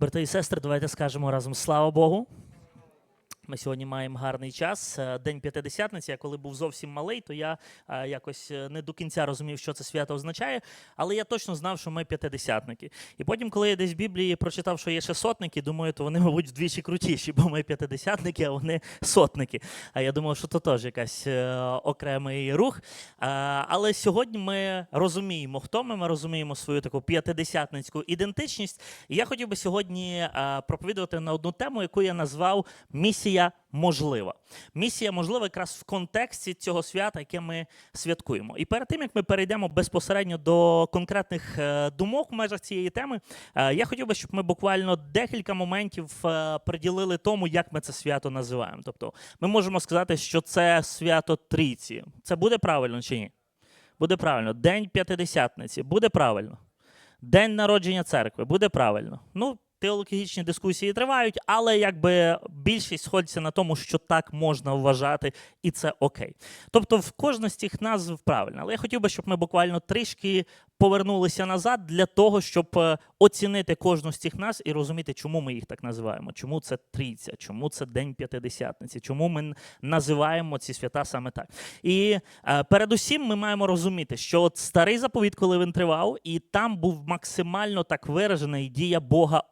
Брати і сестри, давайте скажемо разом слава Богу. Ми сьогодні маємо гарний час. Е, День П'ятидесятниці. Я коли був зовсім малий, то я е, якось е, не до кінця розумів, що це свято означає, але я точно знав, що ми п'ятидесятники. І потім, коли я десь в Біблії прочитав, що є ще сотники, думаю, то вони, мабуть, вдвічі крутіші, бо ми п'ятидесятники, а вони сотники. А я думав, що це теж якась окремий рух. Але сьогодні ми розуміємо, хто ми, ми розуміємо свою таку п'ятидесятницьку ідентичність. І я хотів би сьогодні проповідувати на одну тему, яку я назвав Місія можлива. Місія можлива якраз в контексті цього свята, яке ми святкуємо. І перед тим як ми перейдемо безпосередньо до конкретних е, думок в межах цієї теми, е, я хотів би, щоб ми буквально декілька моментів е, приділили тому, як ми це свято називаємо. Тобто, ми можемо сказати, що це свято трійці. Це буде правильно чи ні? Буде правильно. День п'ятидесятниці буде правильно. День народження церкви буде правильно. Ну, теологічні дискусії тривають, але якби більшість сходиться на тому, що так можна вважати, і це окей. Тобто, в кожна з цих назв правильно. Але я хотів би, щоб ми буквально трішки повернулися назад для того, щоб е, оцінити кожну з цих назв і розуміти, чому ми їх так називаємо, чому це трійця, чому це День П'ятидесятниці, чому ми називаємо ці свята саме так. І е, передусім ми маємо розуміти, що от старий заповіт, коли він тривав, і там був максимально так виражена дія Бога.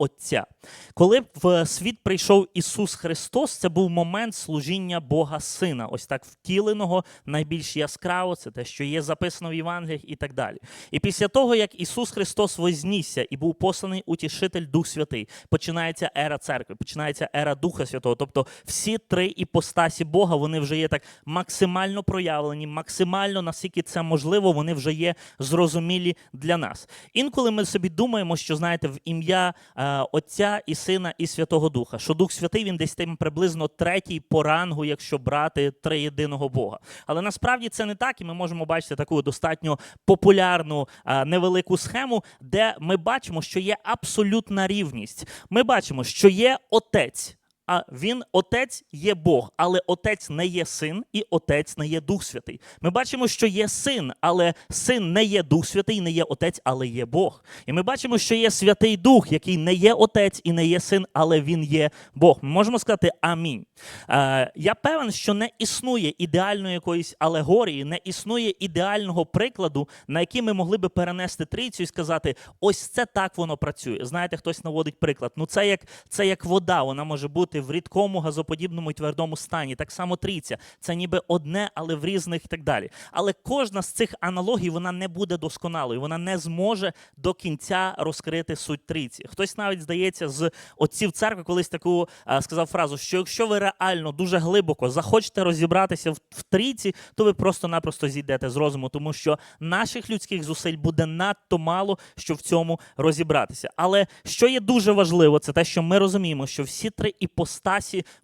Коли в світ прийшов Ісус Христос, це був момент служіння Бога Сина, ось так втіленого, найбільш яскраво, це те, що є записано в Євангеліях і так далі. І після того, як Ісус Христос вознісся і був посланий утішитель Дух Святий, починається ера церкви, починається ера Духа Святого. Тобто всі три іпостасі Бога вони вже є так максимально проявлені, максимально наскільки це можливо, вони вже є зрозумілі для нас. Інколи ми собі думаємо, що знаєте, в ім'я е, Отця і Сина і Святого Духа, що Дух Святий він десь тим приблизно третій по рангу, якщо брати триєдиного Бога. Але насправді це не так, і ми можемо бачити таку достатньо популярну невелику схему, де ми бачимо, що є абсолютна рівність. Ми бачимо, що є Отець. А він отець є Бог, але отець не є син, і отець не є Дух Святий. Ми бачимо, що є син, але син не є Дух Святий, не є отець, але є Бог. І ми бачимо, що є Святий Дух, який не є отець і не є син, але він є Бог. Ми можемо сказати амінь. Е, я певен, що не існує ідеальної якоїсь алегорії, не існує ідеального прикладу, на який ми могли би перенести трійцю і сказати: ось це так воно працює. Знаєте, хтось наводить приклад. Ну це як це як вода, вона може бути в рідкому, газоподібному і твердому стані. Так само трійця. Це ніби одне, але в різних і так далі. Але кожна з цих аналогій вона не буде досконалою, вона не зможе до кінця розкрити суть трійці. Хтось навіть здається з отців церкви колись таку а, сказав фразу, що якщо ви реально дуже глибоко захочете розібратися в, в трійці, то ви просто-напросто зійдете з розуму, тому що наших людських зусиль буде надто мало, щоб в цьому розібратися. Але що є дуже важливо, це те, що ми розуміємо, що всі три іпостасі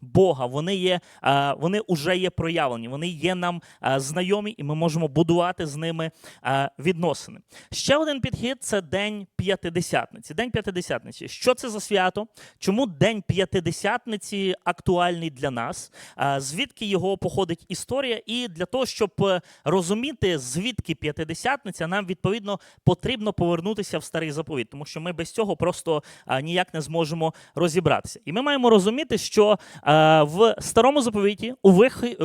Бога вони є, вони вже є проявлені, вони є нам знайомі, і ми можемо будувати з ними відносини. Ще один підхід це День П'ятидесятниці. День П'ятидесятниці. Що це за свято? Чому День П'ятидесятниці актуальний для нас? Звідки його походить історія? І для того, щоб е, розуміти, звідки п'ятидесятниця, нам відповідно потрібно повернутися в старий заповіт, тому що ми без цього просто ніяк не зможемо розібратися. І ми маємо розуміти, що а, в старому заповіті у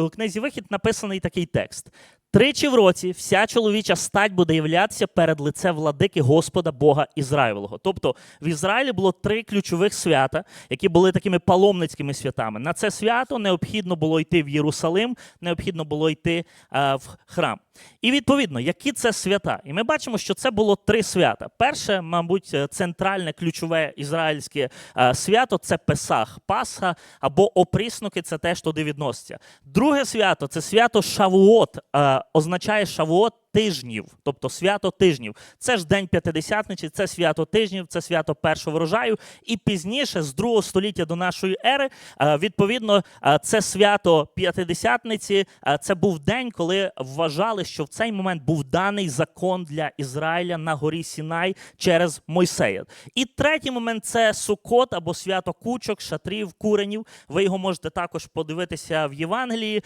книзі Вихід написаний такий текст. Тричі в році вся чоловіча стать буде являтися перед лице владики Господа Бога Ізраїлового. Тобто в Ізраїлі було три ключових свята, які були такими паломницькими святами. На це свято необхідно було йти в Єрусалим, необхідно було йти е, в храм. І відповідно, які це свята? І ми бачимо, що це було три свята. Перше, мабуть, е, центральне ключове ізраїльське е, свято це Песах, Пасха або опріснуки, це теж туди відноситься. Друге свято це свято Шавуот, е, означає Шавуот тижнів, тобто свято тижнів. Це ж день п'ятидесятниці, це свято тижнів, це свято першого врожаю. І пізніше, з другого століття до нашої ери, е, відповідно, е, це свято п'ятидесятниці. е, Це був день, коли вважали, що в цей момент був даний закон для Ізраїля на горі Сінай через Мойсея. І третій момент це Сукот або свято кучок, шатрів, куренів. Ви його можете також подивитися в Євангелії,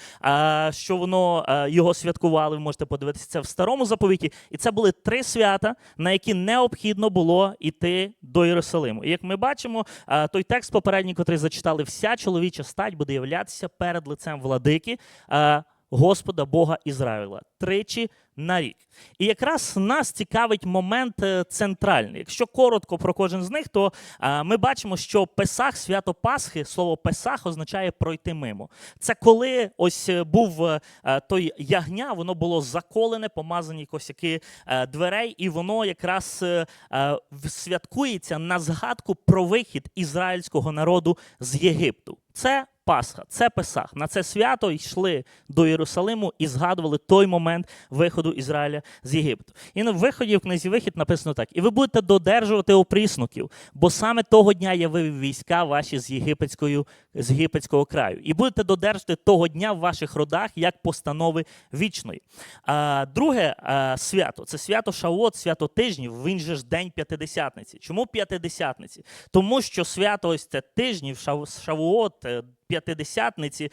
що воно його святкували. Ви можете подивитися це в старому заповіті, і це були три свята, на які необхідно було йти до Єрусалиму. І як ми бачимо, е, той текст попередній, котрий зачитали, вся чоловіча стать буде являтися перед лицем владики. е, Господа Бога Ізраїла тричі на рік. І якраз нас цікавить момент е, центральний. Якщо коротко про кожен з них, то е, ми бачимо, що Песах, свято Пасхи, слово Песах означає пройти мимо. Це коли ось е, був той ягня, воно було заколене, помазані косяки дверей, і воно якраз святкується на згадку про вихід ізраїльського народу з Єгипту. Це Пасха, це Песах. На це свято йшли до Єрусалиму і згадували той момент виходу Ізраїля з Єгипту. І на виході в книзі вихід написано так: і ви будете додержувати опріснуків, бо саме того дня я вивів війська ваші з єгипетською з єгипетського краю, і будете додержати того дня в ваших родах як постанови вічної. А, друге а, свято це свято Шавот, свято тижнів. Він же ж день п'ятидесятниці. Чому п'ятидесятниці? Тому що свято ось це тижнів, Шав- Шавуот, п'ятидесятниці,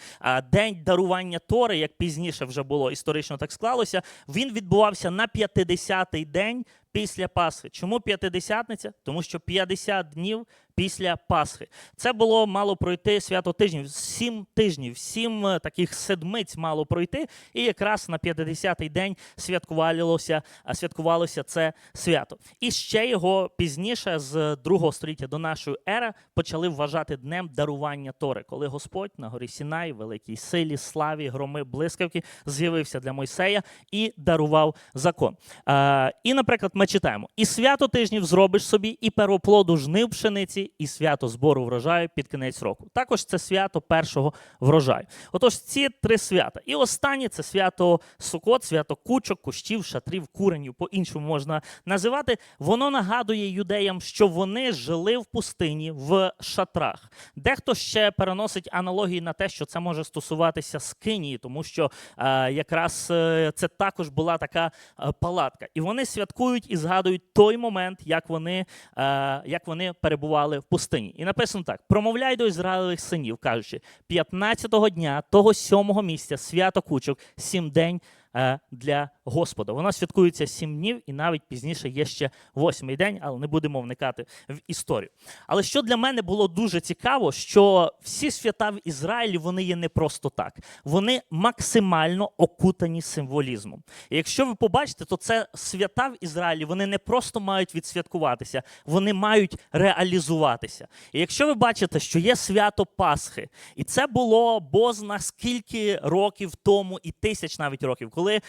день дарування Тори, як пізніше вже було історично так склалося. Він відбувався на 50-й день після Пасхи. Чому п'ятидесятниця? Тому що 50 днів після Пасхи. Це було мало пройти свято тижнів, сім тижнів, сім е, таких седмиць мало пройти, і якраз на 50-й день святкувалося, святкувалося це свято. І ще його пізніше, з другого століття до нашої ери, почали вважати днем дарування Тори, коли Господь на горі Сінай, великій силі, славі, громи, блискавки з'явився для Мойсея і дарував закон. А, і, наприклад, читаємо: і свято тижнів зробиш собі, і первоплоду жнив пшениці, і свято збору врожаю під кінець року. Також це свято першого врожаю. Отож, ці три свята. І останнє це свято Сукот, свято кучок, кущів, шатрів, куренів, по-іншому можна називати. Воно нагадує юдеям, що вони жили в пустині в шатрах. Дехто ще переносить аналогії на те, що це може стосуватися скинії, тому що е, якраз е, це також була така е, палатка. І вони святкують і згадують той момент, як вони, е, як вони перебували в пустині. І написано так: промовляй до Ізраїлевих синів, кажучи, 15-го дня того сьомого місця свято кучок, сім день. е, Для Господа. Воно святкується сім днів, і навіть пізніше є ще восьмий день, але не будемо вникати в історію. Але що для мене було дуже цікаво, що всі свята в Ізраїлі вони є не просто так, вони максимально окутані символізмом. І якщо ви побачите, то це свята в Ізраїлі вони не просто мають відсвяткуватися, вони мають реалізуватися. І якщо ви бачите, що є свято Пасхи, і це було бозна скільки років тому, і тисяч навіть років, коли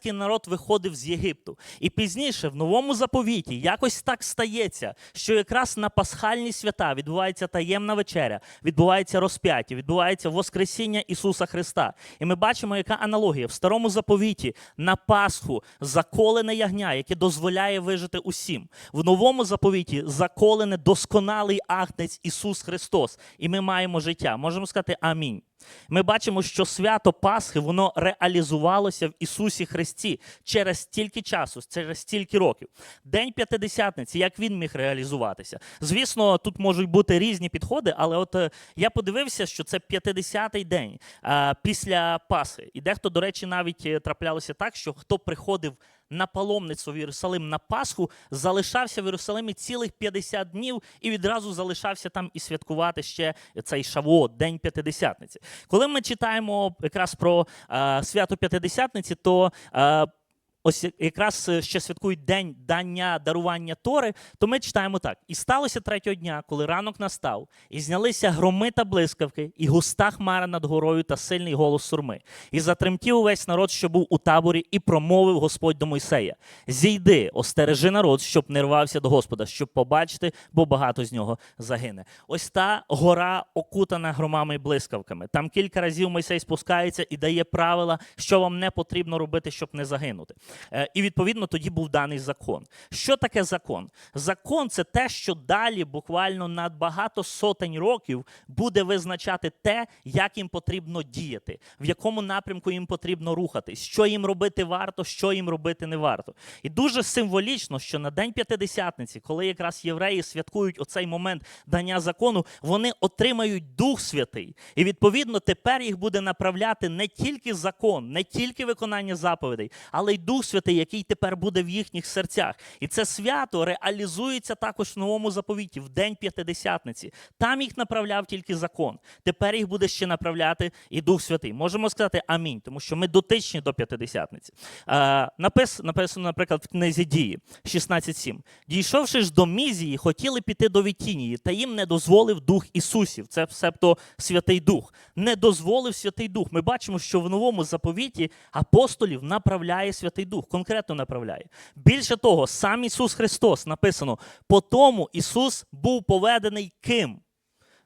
ізраїльський народ виходив з Єгипту. І пізніше в новому заповіті якось так стається, що якраз на пасхальні свята відбувається таємна вечеря, відбувається розп'яття, відбувається Воскресіння Ісуса Христа. І ми бачимо, яка аналогія в старому заповіті на Пасху заколене ягня, яке дозволяє вижити усім. В новому заповіті заколене досконалий агнець Ісус Христос. І ми маємо життя. Можемо сказати Амінь. Ми бачимо, що свято Пасхи воно реалізувалося в Ісусі Христі через стільки часу, через стільки років. День п'ятидесятниці, як він міг реалізуватися? Звісно, тут можуть бути різні підходи, але от е, я подивився, що це 50-й день е, після Пасхи. І дехто, до речі, навіть е, траплялося так, що хто приходив на паломництво в Єрусалим на Пасху, залишався в Єрусалимі цілих 50 днів і відразу залишався там і святкувати ще цей Шавуот, День П'ятидесятниці. Коли ми читаємо якраз про е, свято П'ятидесятниці, то е, Ось якраз е, ще святкують день дання дарування Тори, то ми читаємо так: і сталося третього дня, коли ранок настав, і знялися громи та блискавки, і густа хмара над горою та сильний голос сурми. І затремтів увесь народ, що був у таборі, і промовив Господь до Мойсея: Зійди, остережи народ, щоб не рвався до Господа, щоб побачити, бо багато з нього загине. Ось та гора окутана громами і блискавками. Там кілька разів Мойсей спускається і дає правила, що вам не потрібно робити, щоб не загинути. Е, І відповідно тоді був даний закон. Що таке закон? Закон це те, що далі, буквально на багато сотень років, буде визначати те, як їм потрібно діяти, в якому напрямку їм потрібно рухатись, що їм робити варто, що їм робити не варто. І дуже символічно, що на День П'ятидесятниці, коли якраз євреї святкують оцей момент дання закону, вони отримають Дух Святий. І відповідно тепер їх буде направляти не тільки закон, не тільки виконання заповідей, але й Дух Дух Святий, який тепер буде в їхніх серцях. І це свято реалізується також в новому заповіті, в день п'ятидесятниці. Там їх направляв тільки закон. Тепер їх буде ще направляти і Дух Святий. Можемо сказати амінь, тому що ми дотичні до п'ятидесятниці. Напис, написано, наприклад, в книзі дії 16.7. Дійшовши ж до Мізії, хотіли піти до Вітінії, та їм не дозволив Дух Ісусів. Це себто Святий Дух. Не дозволив Святий Дух. Ми бачимо, що в новому заповіті апостолів направляє Святий Дух, конкретно направляє. Більше того, сам Ісус Христос написано: по тому Ісус був поведений ким?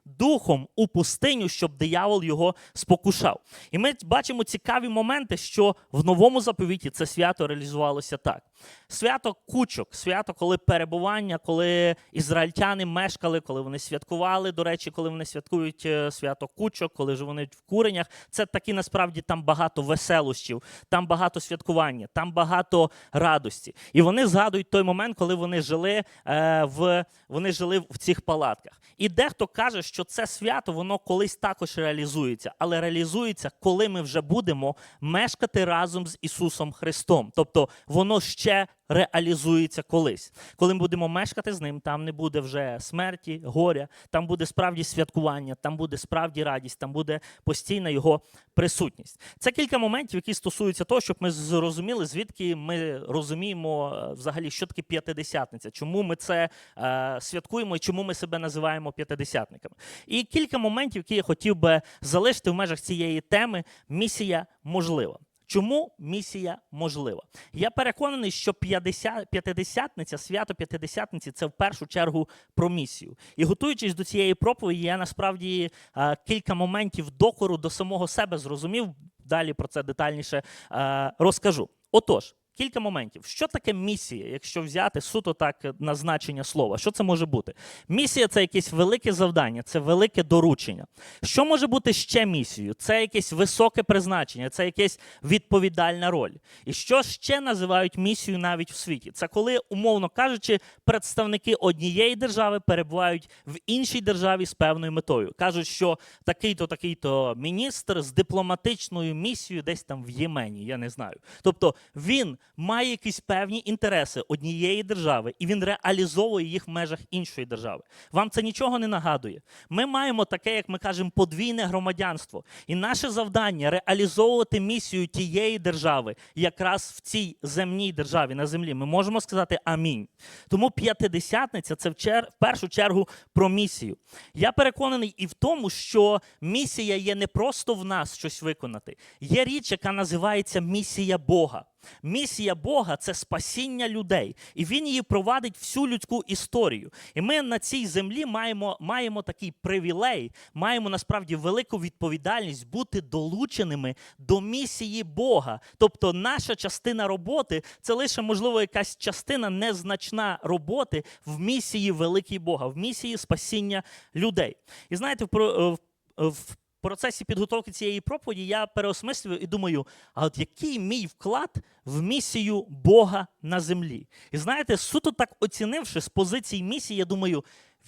Духом у пустиню, щоб диявол його спокушав. І ми бачимо цікаві моменти, що в новому заповіті це свято реалізувалося так. Свято кучок, свято, коли перебування, коли ізраїльтяни мешкали, коли вони святкували. До речі, коли вони святкують е, свято кучок, коли ж вони в куренях. Це такі насправді там багато веселощів, там багато святкування, там багато радості. І вони згадують той момент, коли вони жили е, в вони жили в цих палатках. І дехто каже, що це свято воно колись також реалізується, але реалізується, коли ми вже будемо мешкати разом з Ісусом Христом. Тобто воно ще реалізується колись. Коли ми будемо мешкати з ним, там не буде вже смерті, горя, там буде справді святкування, там буде справді радість, там буде постійна його присутність. Це кілька моментів, які стосуються того, щоб ми зрозуміли, звідки ми розуміємо е, взагалі, що таке п'ятидесятниця, чому ми це е, святкуємо і чому ми себе називаємо п'ятидесятниками. І кілька моментів, які я хотів би залишити в межах цієї теми. Місія можлива. Чому місія можлива? Я переконаний, що 50, п'ятидесятниця, свято п'ятидесятниці це в першу чергу про місію. І готуючись до цієї проповіді, я насправді е, кілька моментів докору до самого себе зрозумів. Далі про це детальніше е, розкажу. Отож. Кілька моментів. Що таке місія, якщо взяти суто так на значення слова? Що це може бути? Місія це якесь велике завдання, це велике доручення. Що може бути ще місією? Це якесь високе призначення, це якась відповідальна роль. І що ще називають місією навіть в світі? Це коли, умовно кажучи, представники однієї держави перебувають в іншій державі з певною метою. Кажуть, що такий-то, такий-то міністр з дипломатичною місією десь там в Ємені, я не знаю. Тобто він має якісь певні інтереси однієї держави, і він реалізовує їх в межах іншої держави. Вам це нічого не нагадує. Ми маємо таке, як ми кажемо, подвійне громадянство. І наше завдання реалізовувати місію тієї держави, якраз в цій земній державі на землі. Ми можемо сказати амінь. Тому п'ятидесятниця це в, чер... в першу чергу про місію. Я переконаний і в тому, що місія є не просто в нас щось виконати. Є річ, яка називається місія Бога. Місія Бога це спасіння людей, і Він її провадить всю людську історію. І ми на цій землі маємо, маємо такий привілей, маємо насправді велику відповідальність бути долученими до місії Бога. Тобто, наша частина роботи це лише, можливо, якась частина незначна роботи в місії великій Бога, в місії спасіння людей. І знаєте, в, в, в процесі підготовки цієї проповіді я переосмислюю і думаю, а от який мій вклад в місію Бога на землі? І знаєте, суто так оцінивши з позиції місії, я думаю,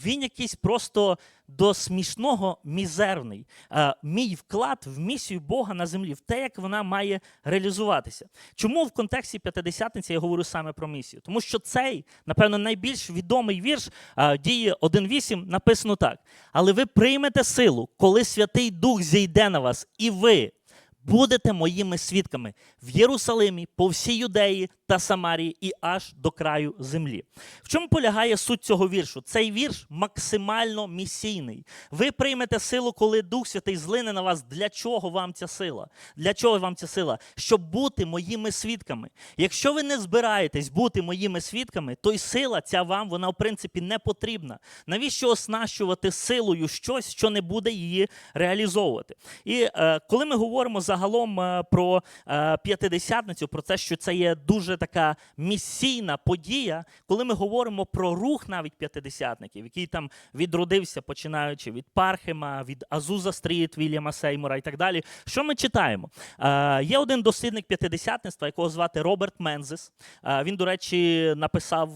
він якийсь просто до смішного мізерний. Е, мій вклад в місію Бога на землі, в те, як вона має реалізуватися. Чому в контексті п'ятидесятниці я говорю саме про місію? Тому що цей, напевно, найбільш відомий вірш е, дії 1.8 написано так: але ви приймете силу, коли Святий Дух зійде на вас, і ви. Будете моїми свідками в Єрусалимі, по всій Юдеї та Самарії і аж до краю землі. В чому полягає суть цього віршу? Цей вірш максимально місійний. Ви приймете силу, коли Дух Святий злине на вас. Для чого вам ця сила? Для чого вам ця сила? Щоб бути моїми свідками. Якщо ви не збираєтесь бути моїми свідками, то й сила ця вам, вона в принципі не потрібна. Навіщо оснащувати силою щось, що не буде її реалізовувати? І е, коли ми говоримо загалом е, про е, п'ятидесятницю, про те, що це є дуже така місійна подія, коли ми говоримо про рух навіть п'ятидесятників, який там відродився, починаючи від Пархема, від Азуза Стріт, Вільяма Сеймура і так далі. Що ми читаємо? Е, є один дослідник п'ятидесятництва, якого звати Роберт Мензес. Він, до речі, написав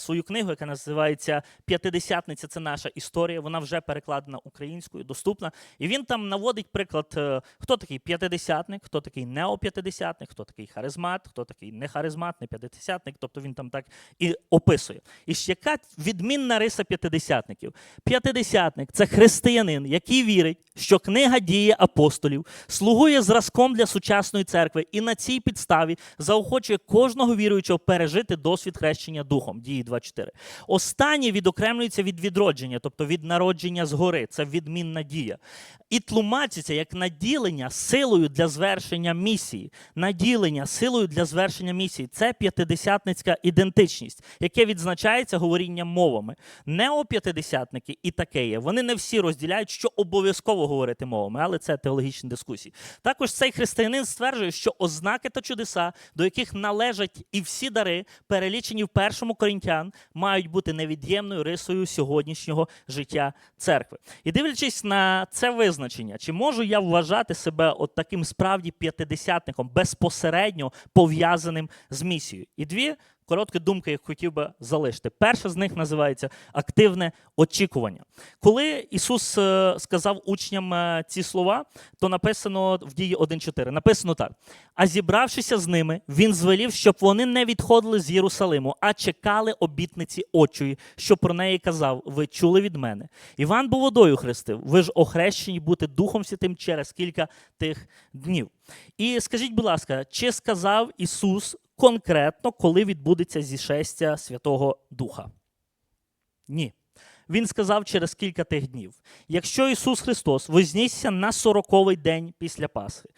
свою книгу, яка називається П'ятидесятниця це наша історія. Вона вже перекладена українською, доступна. І він там наводить приклад, хто такий п'ятидесятник, хто такий неоп'ятидесятник, хто такий харизмат, хто такий не харизмат, не п'ятидесятник, тобто він там так і описує. І ще яка відмінна риса п'ятидесятників? П'ятидесятник це християнин, який вірить, що книга дії апостолів слугує зразком для сучасної церкви і на цій підставі заохочує кожного віруючого пережити досвід хрещення духом. Дії 2.4. Останнє відокремлюється від відродження, тобто від народження згори. Це відмінна дія. І тлумачиться як наділення силою для звершення місії. Наділення силою для звершення місії це п'ятидесятницька ідентичність, яке відзначається говорінням мовами. Неоп'ятидесятники і таке є. Вони не всі розділяють, що обов'язково говорити мовами, але це теологічні дискусії. Також цей християнин стверджує, що ознаки та чудеса, до яких належать і всі дари, перелічені в першому корінтян, мають бути невід'ємною рисою сьогоднішнього життя церкви. І дивлячись на це визначення, чи можу я вважати себе от таким справді п'ятидесятником, безпосередньо пов'язаним з місією? І дві короткі думки, я хотів би залишити. Перша з них називається активне очікування. Коли Ісус е, сказав учням е, ці слова, то написано в дії 1.4. Написано так: а зібравшися з ними, він звелів, щоб вони не відходили з Єрусалиму, а чекали обітниці очої, що про неї казав: Ви чули від мене. Іван був водою хрестив. Ви ж охрещені бути Духом Святим через кілька тих днів. І скажіть, будь ласка, чи сказав Ісус конкретно, коли відбудеться зішестя Святого Духа? Ні. Він сказав через кілька тих днів. Якщо Ісус Христос вознісся на сороковий день після Пасхи,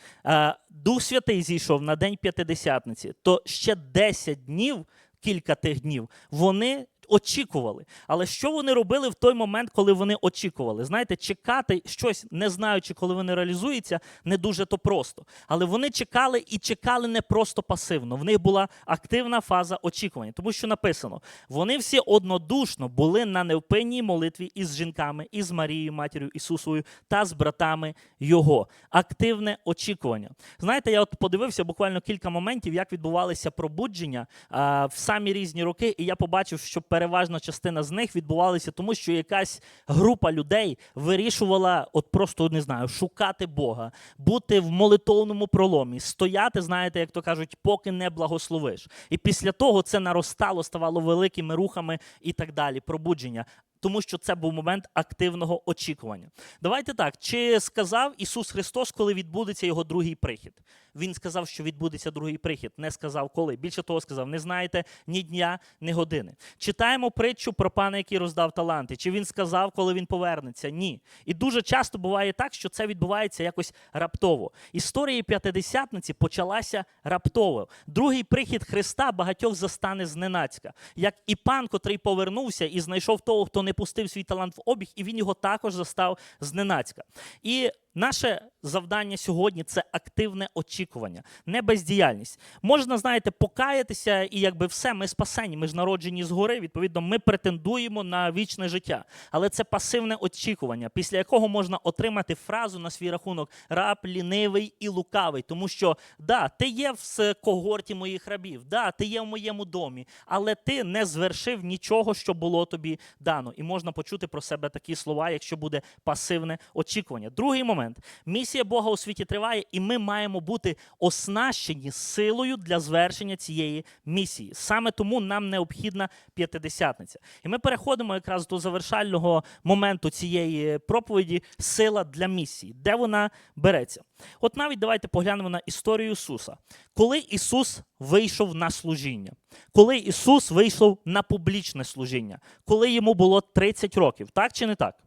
Дух Святий зійшов на день П'ятидесятниці, то ще 10 днів, кілька тих днів, вони очікували. Але що вони робили в той момент, коли вони очікували? Знаєте, чекати щось, не знаючи, коли вони реалізуються, не дуже то просто. Але вони чекали і чекали не просто пасивно. В них була активна фаза очікування, тому що написано: вони всі однодушно були на невпинній молитві із жінками, із Марією, матір'ю Ісусовою та з братами Його. Активне очікування. Знаєте, я от подивився буквально кілька моментів, як відбувалися пробудження а, в самі різні роки, і я побачив, що переважна частина з них відбувалася тому, що якась група людей вирішувала, от просто не знаю, шукати Бога, бути в молитовному проломі, стояти, знаєте, як то кажуть, поки не благословиш. І після того це наростало, ставало великими рухами і так далі. Пробудження. Тому що це був момент активного очікування. Давайте так: чи сказав Ісус Христос, коли відбудеться його другий прихід? Він сказав, що відбудеться другий прихід, не сказав коли. Більше того, сказав: не знаєте ні дня, ні години. Читаємо притчу про пана, який роздав таланти. Чи він сказав, коли він повернеться? Ні. І дуже часто буває так, що це відбувається якось раптово. Історія п'ятидесятниці почалася раптово. Другий прихід Христа багатьох застане зненацька, як і пан, котрий повернувся і знайшов того, хто не пустив свій талант в обіг, і він його також застав зненацька. І Наше завдання сьогодні це активне очікування, не бездіяльність. Можна, знаєте, покаятися і якби все, ми спасені, ми ж народжені згори, відповідно, ми претендуємо на вічне життя. Але це пасивне очікування, після якого можна отримати фразу на свій рахунок раб, лінивий і лукавий. Тому що да, ти є в когорті моїх рабів, да, ти є в моєму домі, але ти не звершив нічого, що було тобі дано. І можна почути про себе такі слова, якщо буде пасивне очікування. Другий момент. Місія Бога у світі триває, і ми маємо бути оснащені силою для звершення цієї місії. Саме тому нам необхідна п'ятидесятниця. І ми переходимо якраз до завершального моменту цієї проповіді сила для місії, де вона береться. От навіть давайте поглянемо на історію Ісуса. Коли Ісус вийшов на служіння, коли Ісус вийшов на публічне служіння, коли йому було 30 років, так чи не так?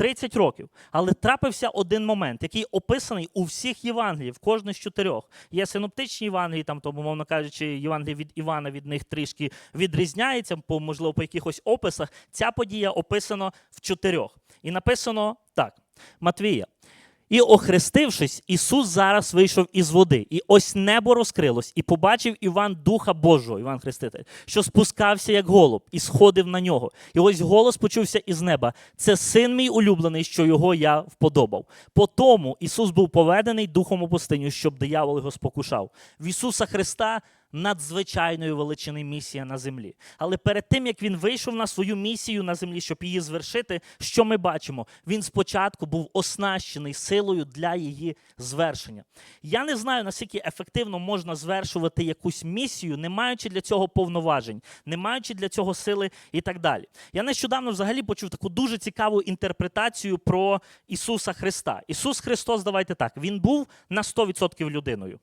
30 років. Але трапився один момент, який описаний у всіх Євангеліїв, в кожній з чотирьох. Є синоптичні Євангелії, там, тому, мовно кажучи, Євангелії від Івана від них трішки відрізняється, по, можливо, по якихось описах. Ця подія описана в чотирьох. І написано так: Матвія. І, охрестившись, Ісус зараз вийшов із води, і ось небо розкрилось, і побачив Іван Духа Божого, Іван Хреститель, що спускався як голуб, і сходив на нього. І ось голос почувся із неба: це син мій улюблений, що його я вподобав. По тому Ісус був поведений духом у пустиню, щоб диявол його спокушав. В Ісуса Христа надзвичайної величини місія на землі. Але перед тим як він вийшов на свою місію на землі, щоб її звершити, що ми бачимо? Він спочатку був оснащений силою для її звершення. Я не знаю, наскільки ефективно можна звершувати якусь місію, не маючи для цього повноважень, не маючи для цього сили і так далі. Я нещодавно взагалі почув таку дуже цікаву інтерпретацію про Ісуса Христа. Ісус Христос, давайте так, він був на 100% людиною.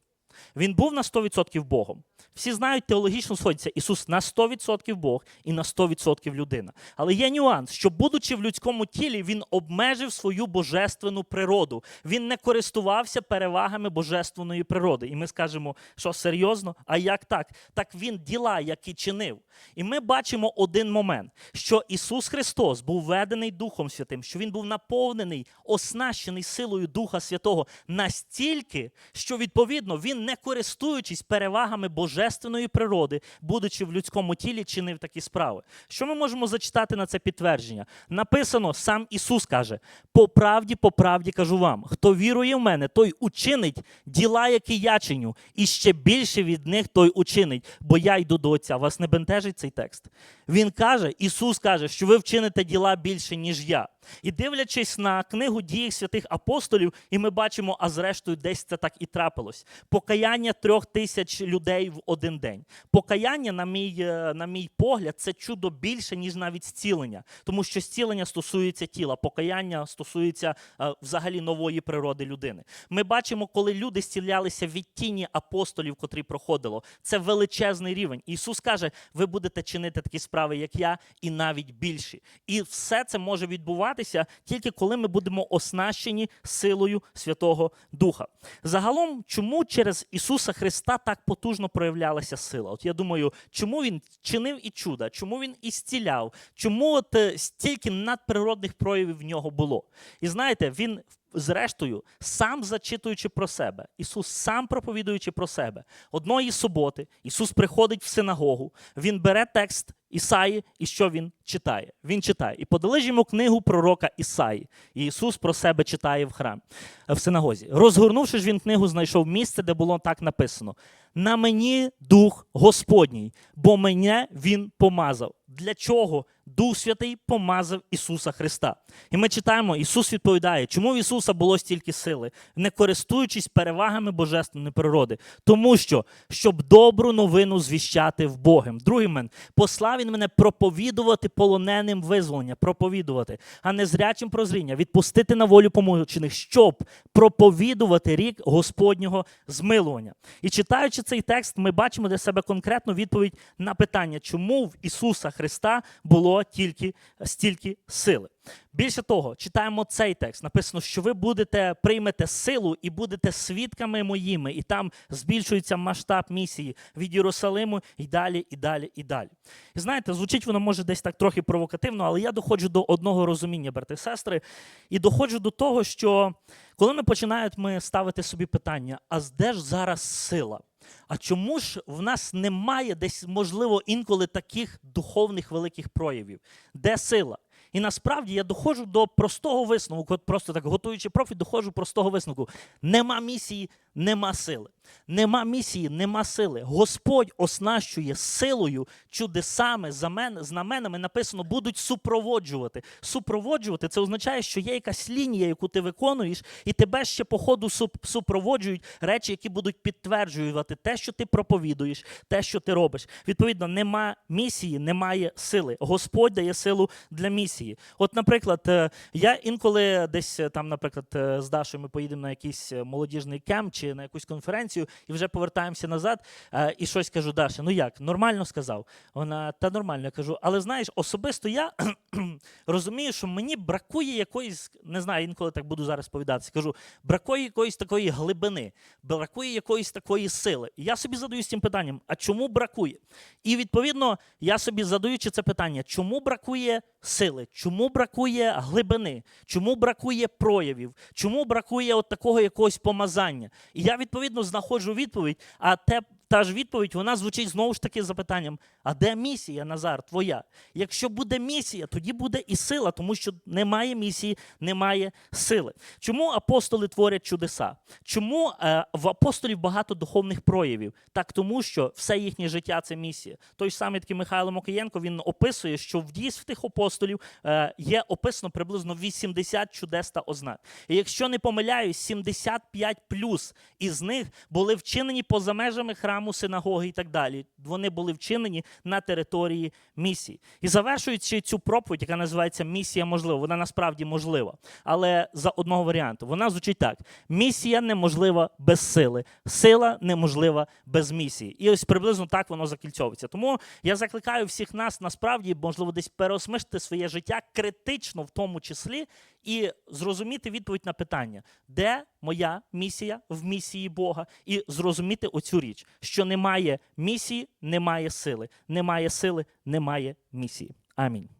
Він був на 100% Богом. Всі знають, теологічно сходяться, Ісус на 100% Бог і на 100% людина. Але є нюанс, що, будучи в людському тілі, він обмежив свою божественну природу. Він не користувався перевагами божественної природи. І ми скажемо, що серйозно? А як так? Так він діла, які чинив. І ми бачимо один момент, що Ісус Христос був ведений Духом Святим, що Він був наповнений, оснащений силою Духа Святого настільки, що відповідно він, не користуючись перевагами божественної природи, будучи в людському тілі, чинив такі справи. Що ми можемо зачитати на це підтвердження? Написано, сам Ісус каже: по правді, по правді кажу вам, хто вірує в мене, той учинить діла, які я чиню, і ще більше від них той учинить, бо я йду до Отця. Вас не бентежить цей текст. Він каже, Ісус каже, що ви вчините діла більше, ніж я. І дивлячись на книгу дій святих апостолів, і ми бачимо, а зрештою, десь це так і трапилось. Покаяння трьох тисяч людей в один день. Покаяння, на мій, е, на мій погляд, це чудо більше, ніж навіть зцілення, тому що зцілення стосується тіла, покаяння стосується е, взагалі нової природи людини. Ми бачимо, коли люди зцілялися від тіні апостолів, котрі проходило. Це величезний рівень. Ісус каже: ви будете чинити такі справи, як я, і навіть більші. І все це може відбуватися тільки коли ми будемо оснащені силою Святого Духа. Загалом, чому через Ісуса Христа так потужно проявлялася сила? От я думаю, чому він чинив і чуда, чому він і зціляв, чому от е, стільки надприродних проявів в нього було? І знаєте, він зрештою, сам зачитуючи про себе, Ісус сам проповідуючи про себе, одної суботи Ісус приходить в синагогу, Він бере текст Ісаї, і що він читає? Він читає. І подали ж йому книгу пророка Ісаї. І Ісус про себе читає в храм в синагозі. Розгорнувши ж він книгу, знайшов місце, де було так написано: На мені дух Господній, бо мене він помазав. Для чого Дух Святий помазав Ісуса Христа? І ми читаємо, Ісус відповідає, чому в Ісуса було стільки сили, не користуючись перевагами божественної природи, тому що щоб добру новину звіщати в Богом. Другий мен послав він мене проповідувати полоненим визволення, проповідувати, а не зрячим прозріння, відпустити на волю помучених, щоб проповідувати рік Господнього змилування. І читаючи цей текст, ми бачимо для себе конкретну відповідь на питання, чому в Ісуса Христа було тільки стільки сили. Більше того, читаємо цей текст. Написано, що ви будете приймете силу і будете свідками моїми, і там збільшується масштаб місії від Єрусалиму і далі, і далі, і далі. І знаєте, звучить воно може десь так трохи провокативно, але я доходжу до одного розуміння, брати і сестри, і доходжу до того, що коли ми починаємо ми ставити собі питання, а де ж зараз сила? А чому ж в нас немає десь, можливо, інколи таких духовних великих проявів? Де сила? І насправді я доходжу до простого висновку, просто так готуючи профіль, доходжу простого висновку. Нема місії, нема сили. Нема місії, нема сили. Господь оснащує силою, чудесами, знаменами написано, будуть супроводжувати. Супроводжувати це означає, що є якась лінія, яку ти виконуєш, і тебе ще по ходу суп- супроводжують речі, які будуть підтверджувати те, що ти проповідуєш, те, що ти робиш. Відповідно, нема місії, немає сили. Господь дає силу для місії. От, наприклад, е, я інколи десь е, там, наприклад, е, з Дашою ми поїдемо на якийсь молодіжний кемп чи на якусь конференцію, і вже повертаємося назад, е, і щось кажу, Даша, ну як, нормально сказав? Вона, та нормально, кажу, але знаєш, особисто я розумію, що мені бракує якоїсь, не знаю, інколи так буду зараз повідатися, кажу, бракує якоїсь такої глибини, бракує якоїсь такої сили. І я собі задаю з цим питанням, а чому бракує? І відповідно, я собі задаючи це питання, чому бракує сили, чому бракує глибини, чому бракує проявів, чому бракує от такого якогось помазання? Я відповідно знаходжу відповідь, а те, та ж відповідь вона звучить знову ж таки запитанням: а де місія, Назар, твоя? Якщо буде місія, тоді буде і сила, тому що немає місії, немає сили. Чому апостоли творять чудеса? Чому е, в апостолів багато духовних проявів? Так тому, що все їхнє життя це місія. Той самий такий Михайло Мокиєнко він описує, що в дійстві тих апостолів е, є описано приблизно 80 чудес та ознак. І якщо не помиляюсь, 75 плюс із них були вчинені поза межами храму, синагоги і так далі. Вони були вчинені на території місії. І завершуючи цю проповідь, яка називається Місія можлива, вона насправді можлива. Але за одного варіанту вона звучить так: місія неможлива без сили, сила неможлива без місії. І ось приблизно так воно закільцьовується. Тому я закликаю всіх нас насправді, можливо, десь переосмислити своє життя критично, в тому числі, і зрозуміти відповідь на питання, де моя місія в місії Бога, і зрозуміти оцю річ, що немає місії, немає сили, немає сили, немає місії. Амінь.